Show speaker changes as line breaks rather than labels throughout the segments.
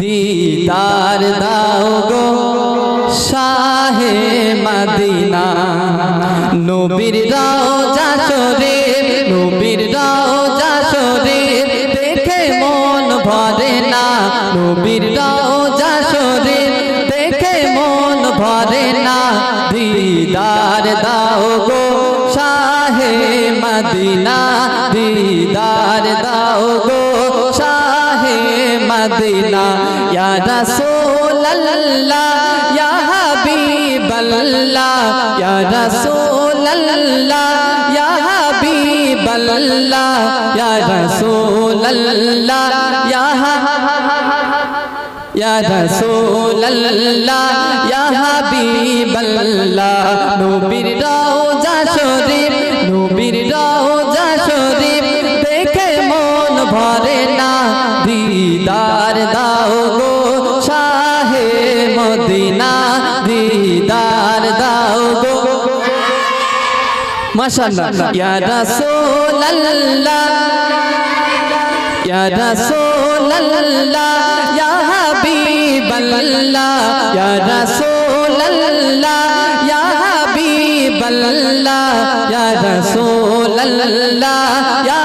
দিদার দাও গো শাহে মদিনা। নবীর রওজা শরীফ নবীর রওজা শরীফ দেখে মন ভরে না। নবীর রওজা শরীফ দেখে মন ভরে না। দিদার দাও গো শাহে মদিনা, দিদার দাও মদিনা, ইয়া রাসূলুল্লাহ, ইয়া হাবিবাল্লাহ, ইয়া রাসূলুল্লাহ, ইয়া হাবিবাল্লাহ, ইয়া রাসূলুল্লাহ, ইয়া ইয়া রাসূলুল্লাহ ইয়া হাবিবাল্লাহ। নবীর দিদার দাও গো শাহে মদিনা দিদার, দাও গো। মাশাআল্লাহ, ইয়া রাসূলুল্লাহ ইয়া রাসূলুল্লাহ, ইয়া হাবিবাল্লাহ, ইয়া রাসূলুল্লাহ, ইয়া হাবিবাল্লাহ, ইয়া রাসূলুল্লাহ, ইয়া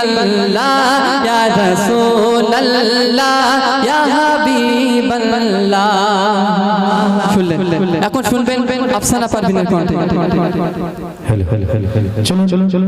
হাবিবাল্লাহ ইয়া রাসূলুল্লাহ ইয়া হাবিবাল্লাহ। শুনলেন এখন শুনবেন আফসানা পারভিনের কণ্ঠে।
চলো চলো চলো